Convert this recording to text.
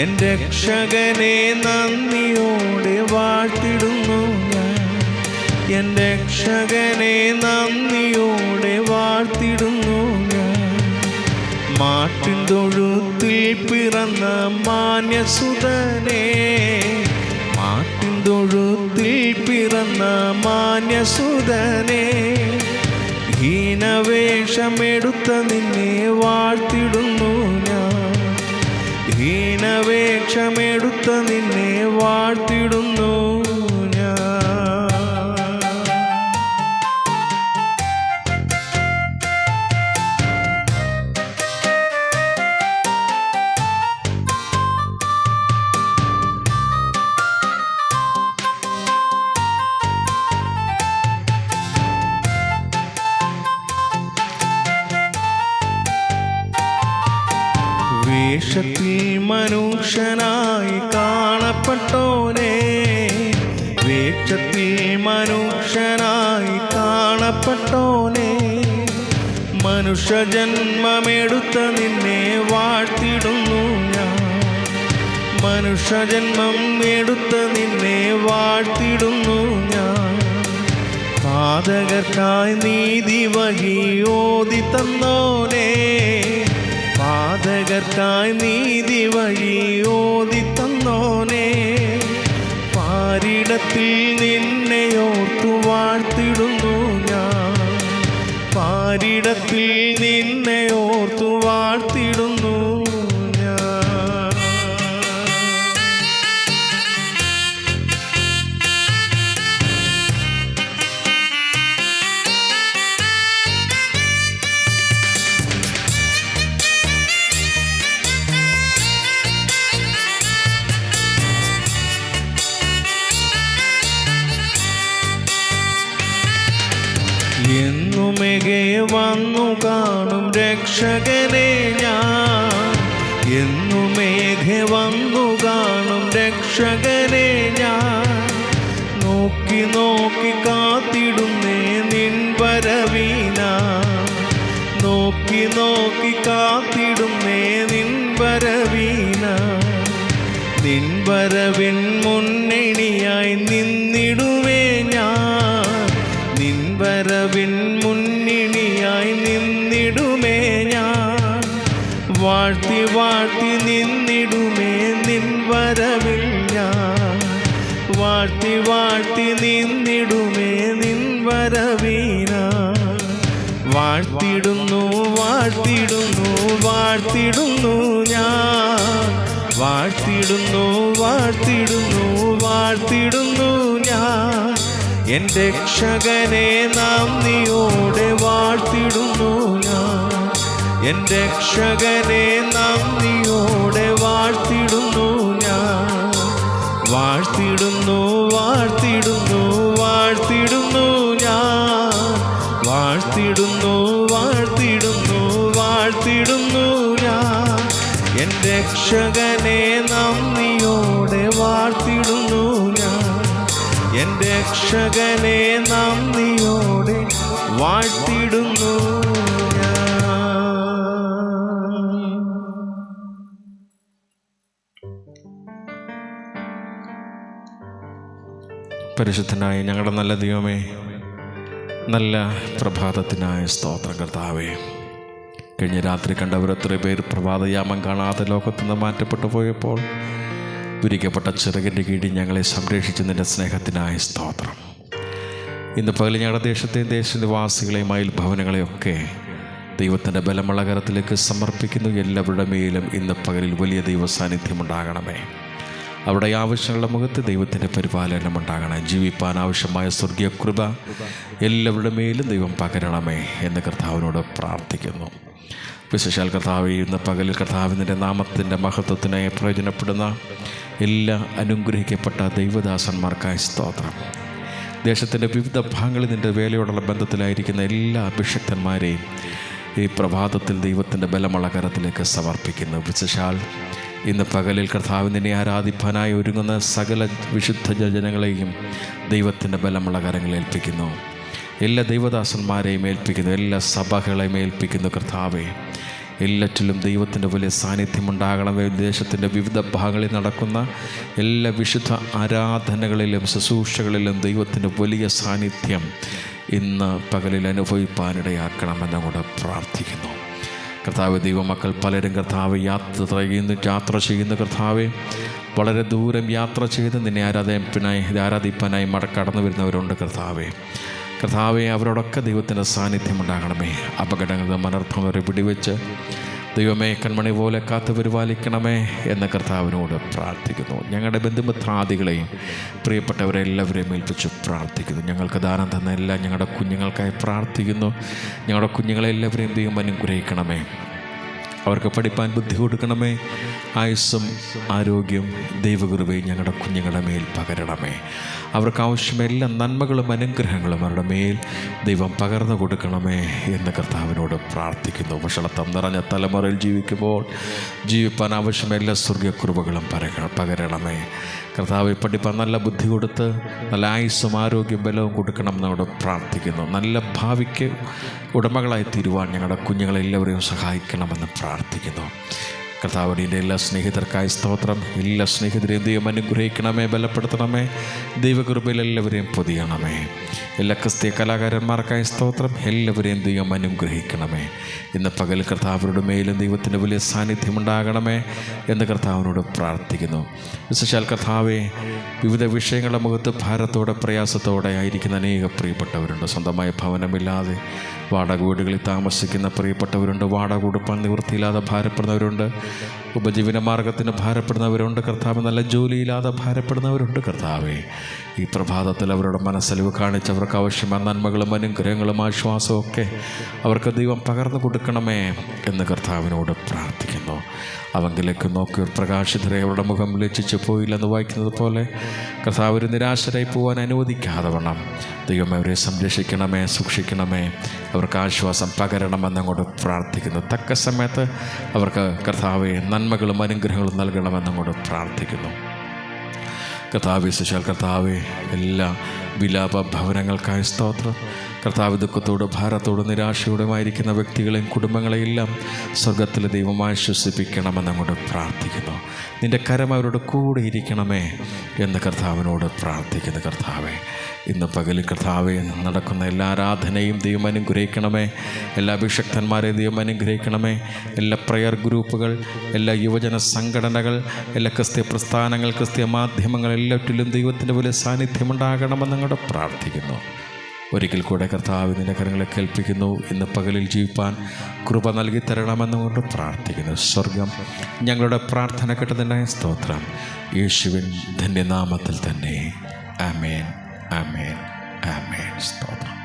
എന്റെ രക്ഷകനെ നന്ദിയോടെ വാഴ്ത്തിടുന്നു ഞാൻ. എൻ രക്ഷകനെ നന്ദിയോടെ വാഴ്ത്തിടുന്നു ഞാൻ. മാട്ടിൻ തൊഴുത്തിൽ പിറന്ന മാന്യസുതനെ മാട്ടിൻ തൊഴുത്തിൽ പിറന്ന മാന്യസുതനെ ഹീനവേഷമെടുത്ത നിന്നെ വാഴ്ത്തിടുന്നു ഞാൻ ഹീനവേഷമെടുത്ത നിന്നെ വാഴ്ത്തിടുന്നു. വേഷത്തിൽ മനുഷ്യനായി കാണപ്പെട്ടോനെ വേഷത്തിൽ മനുഷ്യനായി കാണപ്പെട്ടോനെ മനുഷ്യജന്മമെടുത്ത നിന്നെ വാഴ്ത്തിടുന്നു ഞാൻ. മനുഷ്യജന്മം എടുത്ത നിന്നെ വാഴ്ത്തിടുന്നു ഞാൻ. പാതകർക്കായി നീതി വഴി ഓതി തന്നോനെ പാതകർക്കായി നീതി വഴി ഓതി തന്നോനെ. പാരിടത്തിൽ നിന്നെ ഓർത്തു വാഴ്ത്തിടുന്നു ഞാൻ. പാരിടത്തിൽ നിന്നെ ഓർത്തു എന്നുമെകെ വന്നു കാണും രക്ഷകനെ ഞാൻ. എന്നുമേഘെ വന്നു കാണും രക്ഷകനെ ഞാൻ. നോക്കി നോക്കി കാത്തിടുന്നേ നിൻ വരവീന. നോക്കി നോക്കി കാത്തിടുന്നേ നിൻ വരവീന. നിൻ വരവിൻ മുന്നണിയായി നിന്നിടുവേ വാഴ്ത്തി വാഴ്ത്തി നിന്നിടുമേ നിൻ വരവിൽ ഞാൻ വാഴ്ത്തി വാഴ്ത്തി നിന്നിടുമേ നിൻ വരവീന വാഴ്ത്തിടുന്നു വാഴ്ത്തിടുന്നു വാഴ്ത്തിടുന്നു ഞാൻ. വാഴ്ത്തിടുന്നു വാഴ്ത്തിടുന്നു വാഴ്ത്തിടുന്നു ഞാൻ. എന്റെ രക്ഷകനെ നാം നീയോടെ വാഴ്ത്തിടുന്നു ഞാൻ. എന്റെ രക്ഷകനെ നന്ദിയോടെ വാഴ്ത്തിടുന്നു ഞാൻ. വാഴ്ത്തിടുന്നു വാഴ്ത്തിടുന്നു വാഴ്ത്തിടുന്നു ഞാൻ. വാഴ്ത്തിടുന്നു വാഴ്ത്തിടുന്നു വാഴ്ത്തിടുന്നു ഞാൻ. എന്റെ രക്ഷകനെ നന്ദിയോടെ വാഴ്ത്തിടുന്നു ഞാൻ. എന്റെ രക്ഷകനെ നന്ദിയോടെ വാഴ്ത്തിടുന്നു പരിശുദ്ധനായ ഞങ്ങളുടെ നല്ല ദൈവമേ നല്ല പ്രഭാതത്തിനായ സ്തോത്രം കർത്താവേ. കഴിഞ്ഞ രാത്രി കണ്ടവർ എത്ര പേർ പ്രഭാതയാമം കാണാതെ ലോകത്തു നിന്ന് മാറ്റപ്പെട്ടു പോയപ്പോൾ വിരിക്കപ്പെട്ട ചിറകിന്റെ കീഴിൽ ഞങ്ങളെ സംരക്ഷിച്ചതിന്റെ സ്നേഹത്തിനായ സ്തോത്രം. ഇന്ന് പകൽ ഞങ്ങളുടെ ദേശത്തെയും ദേശനിവാസികളെയും അയൽ ഭവനങ്ങളെയൊക്കെ ദൈവത്തിന്റെ ബലമുള്ള കരത്തിലേക്ക് സമർപ്പിക്കുന്നു. എല്ലാവരുടെ മേലും ഇന്ന് പകലിൽ വലിയ ദൈവ സാന്നിധ്യം ഉണ്ടാകണമേ. അവിടെ ആവശ്യമുള്ള മുഖത്ത് ദൈവത്തിന്റെ പരിപാലനം ഉണ്ടാകണം. ജീവിപ്പാൻ ആവശ്യമായ സ്വർഗീയ കൃപ എല്ലാവരുടെ മേലും ദൈവം പകരണമേ എന്ന് കർത്താവിനോട് പ്രാർത്ഥിക്കുന്നു. വിശേഷാൽ കർത്താവ് ഇന്ന് പകലിൽ കർത്താവിന്റെ നാമത്തിന്റെ മഹത്വത്തിനായി പ്രയോജനപ്പെടുന്ന എല്ലാ അനുഗ്രഹിക്കപ്പെട്ട ദൈവദാസന്മാർക്കായി സ്തോത്രം. ദേശത്തിന്റെ വിവിധ ഭാഗങ്ങളിൽ നിന്റെ വേലയോടുള്ള ബന്ധത്തിലായിരിക്കുന്ന എല്ലാ അഭിഷക്തന്മാരെയും ഈ പ്രഭാതത്തിൽ ദൈവത്തിന്റെ ബലമുള്ള കരത്തിലേക്ക് സമർപ്പിക്കുന്നു. വിശേഷാൽ ഇന്ന് പകലിൽ കർത്താവിനെ ആരാധിപ്പനായി ഒരുങ്ങുന്ന സകല വിശുദ്ധ ജനങ്ങളെയും ദൈവത്തിന്റെ ബലമുള്ള കരങ്ങളിൽ ഏൽപ്പിക്കുന്നു. എല്ലാ ദൈവദാസന്മാരെയും ഏൽപ്പിക്കുന്നു. എല്ലാ സഭകളെയും ഏൽപ്പിക്കുന്നു കർത്താവെ. എല്ലാറ്റിലും ദൈവത്തിന്റെ വലിയ സാന്നിധ്യം ഉണ്ടാകണമേ ദേശത്തിന്റെ വിവിധ ഭാഗങ്ങളിൽ നടക്കുന്ന എല്ലാ വിശുദ്ധ ആരാധനകളിലും ശുശ്രൂഷകളിലും ദൈവത്തിന്റെ വലിയ സാന്നിധ്യം ഇന്ന് പകലിൽ അനുഭവിപ്പാനിടയാക്കണമെന്ന് കൂടെ പ്രാർത്ഥിക്കുന്നു. കർത്താവ് ദൈവമക്കൾ പലരും കർത്താവ് യാത്ര ചെയ്യുന്നു യാത്ര ചെയ്യുന്ന കർത്താവ്. വളരെ ദൂരം യാത്ര ചെയ്ത് നിന്നെ ആരാധിപ്പിനായി ആരാധിപ്പാനായി മട കടന്നു വരുന്നവരുണ്ട് കർത്താവെ. കർത്താവെ അവരോടൊക്കെ ദൈവത്തിന്റെ സാന്നിധ്യം ഉണ്ടാകണമേ. അപകടങ്ങളുടെ മനർത്ഥം അവരെ പിടിവെച്ച് ദൈവമേ കൺമണി പോലെ കാത്തു പരിപാലിക്കണമേ എന്ന കർത്താവിനോട് പ്രാർത്ഥിക്കുന്നു. ഞങ്ങളുടെ ബന്ധുമിത്രാദികളെയും പ്രിയപ്പെട്ടവരെ എല്ലാവരെയും ഏൽപ്പിച്ച് പ്രാർത്ഥിക്കുന്നു. ഞങ്ങൾക്ക് ദാനം തന്ന എല്ലാം ഞങ്ങളുടെ കുഞ്ഞുങ്ങൾക്കായി പ്രാർത്ഥിക്കുന്നു. ഞങ്ങളുടെ കുഞ്ഞുങ്ങളെ എല്ലാവരെയും ദൈവം അനുഗ്രഹിക്കണമേ. അവർക്ക് പഠിപ്പാൻ ബുദ്ധി കൊടുക്കണമേ. ആയുസ്സും ആരോഗ്യം ദൈവകൃപയും ഞങ്ങളുടെ കുഞ്ഞുങ്ങളുടെ മേൽ പകരണമേ. അവർക്ക് എല്ലാ നന്മകളും അനുഗ്രഹങ്ങളും അവരുടെ മേൽ ദൈവം പകർന്നു കൊടുക്കണമേ എന്ന് കർത്താവിനോട് പ്രാർത്ഥിക്കുന്നു. ഭക്ഷണത്തം നിറഞ്ഞ തലമുറയിൽ ജീവിക്കുമ്പോൾ ജീവിപ്പാൻ ആവശ്യമായ എല്ലാ സ്വർഗക്കുറിവുകളും പരക പകരണമേ. കർത്താവ് പഠിപ്പാൻ നല്ല ബുദ്ധി കൊടുത്ത് നല്ല ആയുസ്സും ആരോഗ്യം ബലവും കൊടുക്കണം എന്നോട് പ്രാർത്ഥിക്കുന്നു. നല്ല ഭാവിക്ക് ഉടമകളായി തീരുവാൻ ഞങ്ങളുടെ കുഞ്ഞുങ്ങളെല്ലാവരെയും സഹായിക്കണമെന്ന് പ്രാർത്ഥിക്കുന്നു. കർത്താവിന്റെ എല്ലാ സ്നേഹിതർക്കായി സ്തോത്രം. എല്ലാ സ്നേഹിതരെയും ദൈവം അനുഗ്രഹിക്കണമേ ബലപ്പെടുത്തണമേ. ദൈവകൃപയിൽ എല്ലാവരെയും പൊതിയണമേ. എല്ലാ ക്രിസ്തീയ കലാകാരന്മാർക്കായി സ്തോത്രം. എല്ലാവരെയും ദൈവം അനുഗ്രഹിക്കണമേ. ഇന്ന് പകൽ കർത്താവരുടെ മേലും ദൈവത്തിന്റെ വലിയ സാന്നിധ്യം ഉണ്ടാകണമേ എന്ന് കർത്താവിനോട് പ്രാർത്ഥിക്കുന്നു. വിശേഷാൽ കർത്താവെ വിവിധ വിഷയങ്ങളുടെ മുഖത്ത് ഭാരത്തോടെ പ്രയാസത്തോടെ ആയിരിക്കുന്ന അനേക പ്രിയപ്പെട്ടവരുണ്ട്. സ്വന്തമായ ഭവനമില്ലാതെ വാടക വീടുകളിൽ താമസിക്കുന്ന പ്രിയപ്പെട്ടവരുണ്ട്. വാടക കൊടുപ്പാൻ നിവൃത്തിയില്ലാതെ ഭാരപ്പെടുന്നവരുണ്ട്. ഉപജീവന മാർഗത്തിന് ഭാരപ്പെടുന്നവരുണ്ട് കർത്താവ്. നല്ല ജോലിയില്ലാതെ ഭാരപ്പെടുന്നവരുണ്ട് കർത്താവെ. ഈ പ്രഭാതത്തിൽ അവരുടെ മനസ്സലിവ് കാണിച്ച് അവർക്ക് ആവശ്യമായ നന്മകളും അനുഗ്രഹങ്ങളും ആശ്വാസവും ഒക്കെ അവർക്ക് ദൈവം പകർന്നു കൊടുക്കണമേ എന്ന് കർത്താവിനോട് പ്രാർത്ഥിക്കുന്നു. അവങ്കിലേക്ക് നോക്കി പ്രകാശിതരെ അവരുടെ മുഖം ലക്ഷിച്ച് പോയില്ലെന്ന് വായിക്കുന്നത് പോലെ കർത്താവ് നിരാശരായി പോകാൻ അനുവദിക്കാതെ വേണം ദൈവം അവരെ സംരക്ഷിക്കണമേ സൂക്ഷിക്കണമേ. അവർക്ക് ആശ്വാസം പകരണമെന്ന് അങ്ങോട്ട് പ്രാർത്ഥിക്കുന്നു. തക്ക സമയത്ത് അവർക്ക് കർത്താവെ നന്മകളും അനുഗ്രഹങ്ങളും നൽകണമെന്നങ്ങോട്ട് പ്രാർത്ഥിക്കുന്നു. കർത്താവ് വിശേഷാൽ കർത്താവ് എല്ലാ വിലാപ ഭവനങ്ങൾക്കായി സ്തോത്രം. കർത്താവ് ദുഃഖത്തോട് ഭാരത്തോട് നിരാശയോടുമായിരിക്കുന്ന വ്യക്തികളെയും കുടുംബങ്ങളെയെല്ലാം സ്വർഗത്തിലെ ദൈവം ആശ്വസിപ്പിക്കണമെന്ന് അങ്ങോട്ട് പ്രാർത്ഥിക്കുന്നു. നിന്റെ കരം അവരോട് കൂടെ ഇരിക്കണമേ എന്ന് കർത്താവിനോട് പ്രാർത്ഥിക്കുന്നു കർത്താവെ. ഇന്ന് പകലിൽ കർത്താവെ നടക്കുന്ന എല്ലാ ആരാധനയും ദൈവം അനുഗ്രഹിക്കണമേ. എല്ലാ അഭിഷക്തന്മാരെയും ദൈവം അനുഗ്രഹിക്കണമേ. എല്ലാ പ്രയർ ഗ്രൂപ്പുകൾ എല്ലാ യുവജന സംഘടനകൾ എല്ലാ ക്രിസ്ത്യ പ്രസ്ഥാനങ്ങൾ ക്രിസ്ത്യ മാധ്യമങ്ങൾ എല്ലാറ്റിലും ദൈവത്തിന്റെ പോലെ സാന്നിധ്യം ഉണ്ടാകണമെന്ന് പ്രാർത്ഥിക്കുന്നു. ഒരിക്കൽ കൂടെ കർത്താവ് നിന്റെ കരങ്ങളെ കേൾപ്പിക്കുന്നു. ഇന്ന് പകലിൽ ജീവിപ്പാൻ കൃപ നൽകി തരണമെന്നുകൊണ്ട് പ്രാർത്ഥിക്കുന്നു. സ്വർഗം ഞങ്ങളുടെ പ്രാർത്ഥന കേട്ടതിനായ സ്തോത്രം. യേശുവിൻ ധന്യനാമത്തിൽ തന്നെ. ആമേൻ ആമേൻ ആമേൻ. സ്തോത്രം.